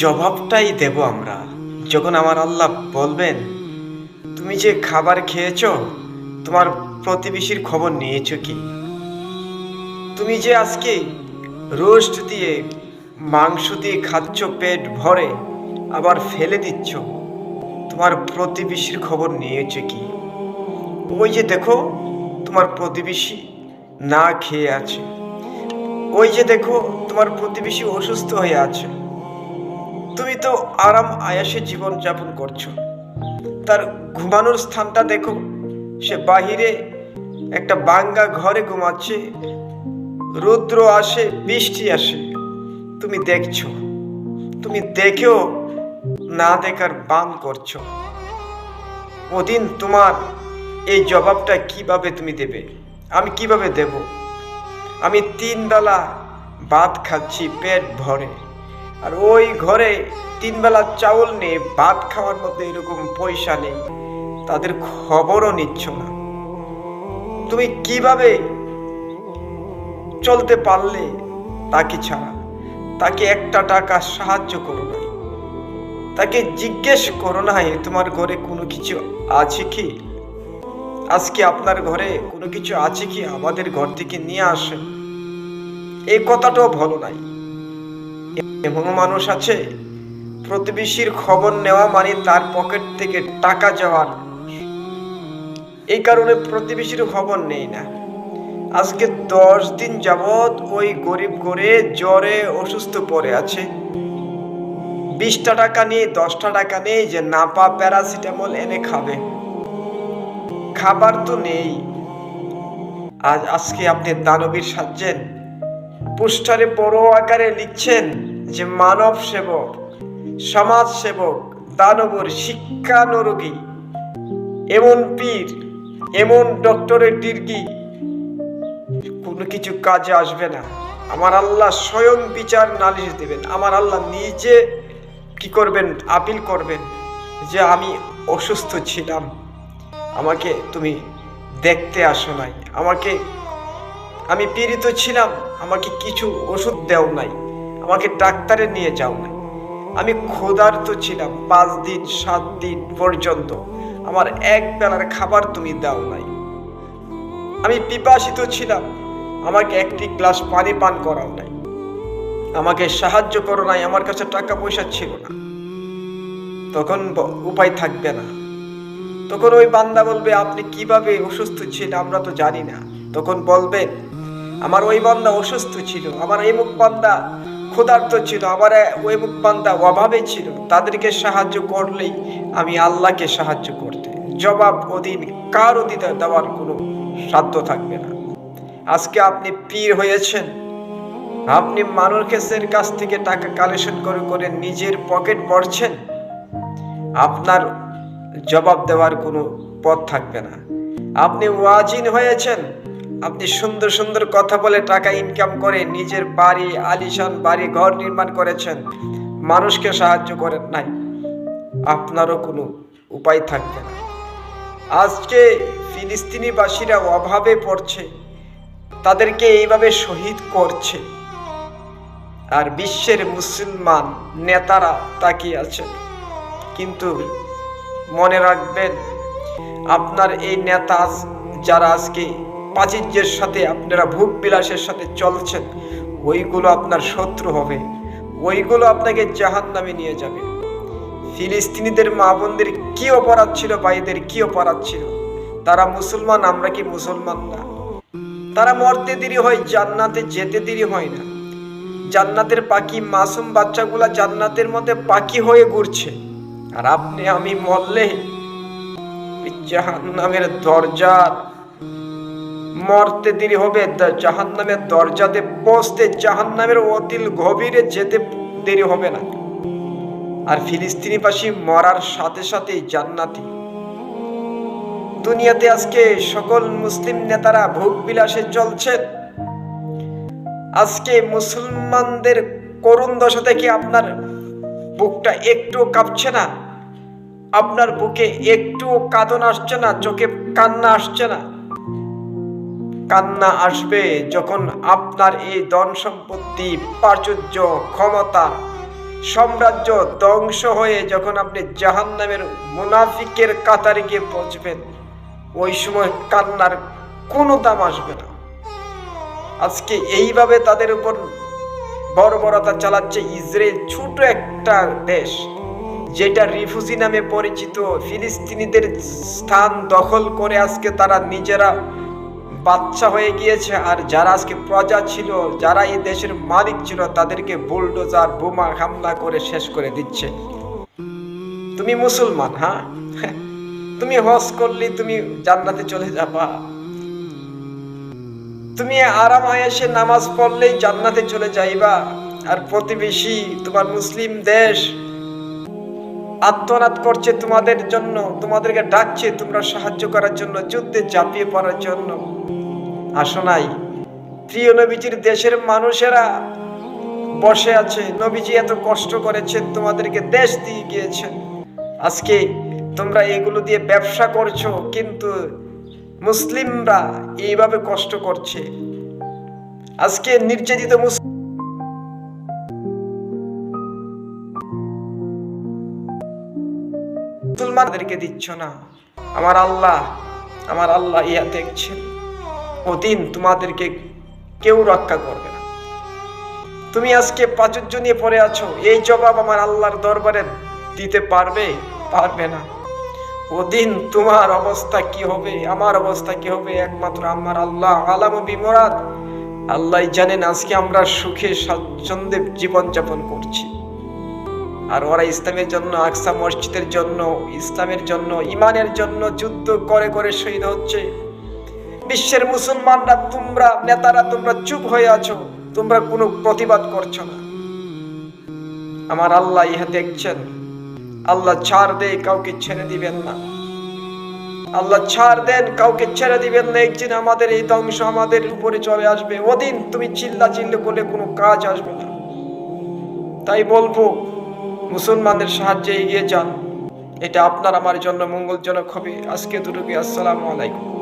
জবাবটাই দেব আমরা। যখন আমার আল্লাহ বলবেন, তুমি যে খাবার খেয়েছ, তোমার প্রতিবেশীর খবর নিয়েছো কি? তুমি যে আজকে রোস্ট দিয়ে মাংস দিয়ে খাচ্ছ, পেট ভরে আবার ফেলে দিচ্ছ, তোমার প্রতিবেশীর খবর নিয়েছে কি? ওই যে দেখো, তোমার প্রতিবেশী না খেয়ে আছে। ওই যে দেখো, তোমার প্রতিবেশী অসুস্থ হয়ে আছে। তুমি তো আরাম আয়াসে জীবন যাপন করছ। তার ঘুমানোর স্থানটা দেখো। সে বাহিরে একটা বাঙ্গা ঘরে ঘুমাচ্ছে। রুদ্র আসে, বৃষ্টি আসে। তুমি দেখছ। তুমি দেখেও না দেখার বান করছ। ওদিন তোমার এই জবাবটা কীভাবে তুমি দেবে? আমি কীভাবে দেব? আমি তিন বেলা ভাত খাচ্ছি পেট ভরে। আর ওই ঘরে তিন বেলা চাউল নেই ভাত খাওয়ার মতো এরকম পয়সা নেই। তাদের খবরও নিচ্ছ না। তুমি কীভাবে চলতে পারলে তাকে ছাড়া? তাকে একটা টাকা সাহায্য করো নাই। তাকে জিজ্ঞেস করো নাই, তোমার ঘরে কোনো কিছু আছে কি? আজকে আপনার ঘরে কোনো কিছু আছে কি? আমাদের ঘর থেকে নিয়ে আসেন। এই কথাটাও ভালো নাই। এমন মানুষ আছে। প্রতিবেশীর খবর নেওয়া মানে তার পকেট থেকে টাকা যাওয়ার এই কারণে প্রতিবেশীর খবর নেই না। আজকে দশ দিন যাবৎ ওই গরিব করে জ্বরে অসুস্থ পড়ে আছে। বিশটা টাকা নিয়ে, দশটা টাকা নেই যে নাপা প্যারাসিটামল এনে খাবে। খাবার তো নেই। আজ, আজকে আপনি দানবীর সাজছেন। পোস্টারে বড় আকারে লিখছেন যে মানব সেবক, সমাজ সেবক, দানবর, শিক্ষানুরোগী, এমন পীর, এমন ডক্টরের ডিগ্রি কোনো কিছু কাজে আসবে না। আমার আল্লাহ স্বয়ং বিচার নালিশ দেবেন। আমার আল্লাহ নিজে কি করবেন, আপিল করবেন যে আমি অসুস্থ ছিলাম। আমাকে তুমি দেখতে আসো নাই। আমাকে আমি পীড়িত ছিলাম, আমাকে কিছু ওষুধ দেও নাই, আমাকে ডাক্তারে নিয়ে যাও নাই। আমি ক্ষুধার্ত ছিলাম পাঁচ দিন, সাত দিন পর্যন্ত, আমার এক বেলার খাবার তুমি দাও নাই। আমি পিপাসিত ছিলাম, আমাকে একটি গ্লাস পানি পান করাও নাই। আমাকে সাহায্য করো নাই, আমার কাছে টাকা পয়সা ছিল না। তখন উপায় থাকবে না। তখন ওই বান্দা বলবে, আপনি কীভাবে অসুস্থ ছিলেন আমরা তো জানি না। তখন বলবেন আমার ওই বান্দা অসুস্থ ছিল, আমার এই মুখ বান্দা ক্ষুধার্ত ছিল, আমার ওই মুখ বান্দা অভাবে ছিল, তাদেরকে সাহায্য করলেই আমি আল্লাহকে সাহায্য করতে। জবাব অধীন কার দিতে দেওয়ার কোনো সাধ্য থাকবে না। আজকে আপনি পীর হয়েছেন। আপনি মানুষের কাছ থেকে টাকা কালেকশন করে করে নিজের পকেট ভরছেন। আপনার জবাব দেওয়ার কোনো পথ থাকবে না। আপনি ওয়াজিন হয়েছেন। আপনি সুন্দর সুন্দর কথা বলে টাকা ইনকাম করে নিজের বাড়ি, আলিশান বাড়ি, ঘর নির্মাণ করেছেন। মানুষকে সাহায্য করেন নাই। আপনারও কোনো উপায় থাকবে না। আজকে ফিলিস্তিনিবাসীরা অভাবে পড়ছে। তাদেরকে এইভাবে শহীদ করছে। আর বিশ্বের মুসলমান নেতারা তাকিয়ে আছেন। কিন্তু মনে রাখবেন, আপনার এই নেতা যারা আজকে প্রাচুর্যের সাথে আপনারা ভোগ বিলাসের সাথে চলছেন, ওইগুলো আপনার শত্রু হবে, ওইগুলো আপনাকে জাহান নামে নিয়ে যাবে। ফিলিস্তিনিদের মা বোনদের কি অপরাধ ছিল ভাইদের কি অপরাধ ছিল? তারা মুসলমান, আমরা কি মুসলমান না? তারা মরতে দেরি হয়, জান্নাতে যেতে দেরি হয় না। জান্নাতের পাখি, মাসুম বাচ্চাগুলা জান্নাতের মধ্যে পাখি হয়ে ঘুরছে। আর আপনি, আমি মরলে জাহান নামের দরজা মরতে দেরি হবে জাহান নামের দরজাতে পৌঁছতে জাহান নামের অতিল গভীরে যেতে দেরি হবে না। আর ফিলিস্তিনি ফিলিস্তিনিবাসী মরার সাথে সাথে জান্নাতি। দুনিয়াতে আজকে সকল মুসলিম নেতারা ভোগ বিলাসে চলছেন আজকে মুসলমানদের করুণ দশা থেকে আপনার বুকটা একটু কাঁপছে না। আপনার বুকে একটু কাঁদন আসছে না, চোখে কান্না আসছে না। কান্না আসবে যখন আপনার এই ধন সম্পত্তি প্রাচুর্য, ক্ষমতা, সাম্রাজ্য ধ্বংস হয়ে যখন আপনি জাহান্নামের মুনাফিকের কাতারে গিয়ে পৌঁছবেন, ওই সময় কান্নার কোনো দাম আসবে না। আজকে এইভাবে তাদের উপর বর্বরতা চালাচ্ছে ইসরায়েল ছোট একটা দেশ, যেটা রিফুজি নামে পরিচিত ফিলিস্তিনিদের স্থান দখল করে আজকে তারা নিজেরা বাচ্চা হয়ে গিয়েছে। আর যারা আজকে প্রজা ছিল, যারা এই দেশের মালিক ছিল, তাদেরকে বুলডোজার, বোমা হামলা করে শেষ করে দিচ্ছে। তুমি মুসলমান হ্যাঁ? তুমি হজ করলে, তুমি জান্নাতে চলে যাবা। তুমি আরাম আয়েসে নামাজ পড়লেই জান্নাতে চলে যাইবা। আর প্রতিবেশী, তোমার মুসলিম দেশ আত্মনাদ করছে তোমাদের জন্য, তোমাদেরকে ডাকছে, তোমরা সাহায্য করার জন্য, যুদ্ধে চাপিয়ে পড়ার জন্য। আসো নাই। প্রিয় নবীজির দেশের মানুষেরা বসে আছে। নবীজি এত কষ্ট করেছেন, তোমাদেরকে দেশ দিয়ে গিয়েছেন। আজকে তোমরা এগুলো দিয়ে ব্যবসা করছ, কিন্তু মুসলিমরা এইভাবে কষ্ট করছে। আজকে নির্যাতিত মুসলিম মুসলমানদেরকে দিচ্ছ না। আমার আল্লাহ আমার আল্লাহ ইয়া দেখছেন। ওদিন তোমাদেরকে কেউ রক্ষা করবে না। তুমি আজকে প্রাচুর্য নিয়ে পড়ে আছো, এই জবাব আমার আল্লাহর দরবারে দিতে পারবে? পারবে না। ওদিন তোমার অবস্থা কি হবে? আমার অবস্থা কি হবে? একমাত্র আমার আল্লাহ, আলাম বিমরাদ। আল্লাহ জানেন আজকে আমরা সুখে স্বাচ্ছন্দ্যে জীবনযাপন করছি। আর ওরা ইসলামের জন্য, আকসা মসজিদের জন্য, ইসলামের জন্য, ইমানের জন্য যুদ্ধ করে করে শহীদ হচ্ছে। বিশ্বের মুসলমানরা, তোমরা নেতারা, তোমরা চুপ হয়ে আছো, তোমরা কোনো প্রতিবাদ করছ না। আমার আল্লাহ ইহা দেখছেন। আল্লাহ ছাড় দে কাউকে ছেড়ে দিবেন না। আল্লাহ ছাড় দেন, কাউকে ছেড়ে দিবেন না। একদিন আমাদের এই ধ্বংস আমাদের উপরে চলে আসবে। ওদিন তুমি চিল্লা চিল্লা করলে কোনো কাজ আসবে না। তাই বলব মুসলমানদের সাহায্যে এগিয়ে যান। এটা আপনার আমার জন্য মঙ্গলজনক হবে। আজকে দুটুকি আসসালামু আলাইকুম।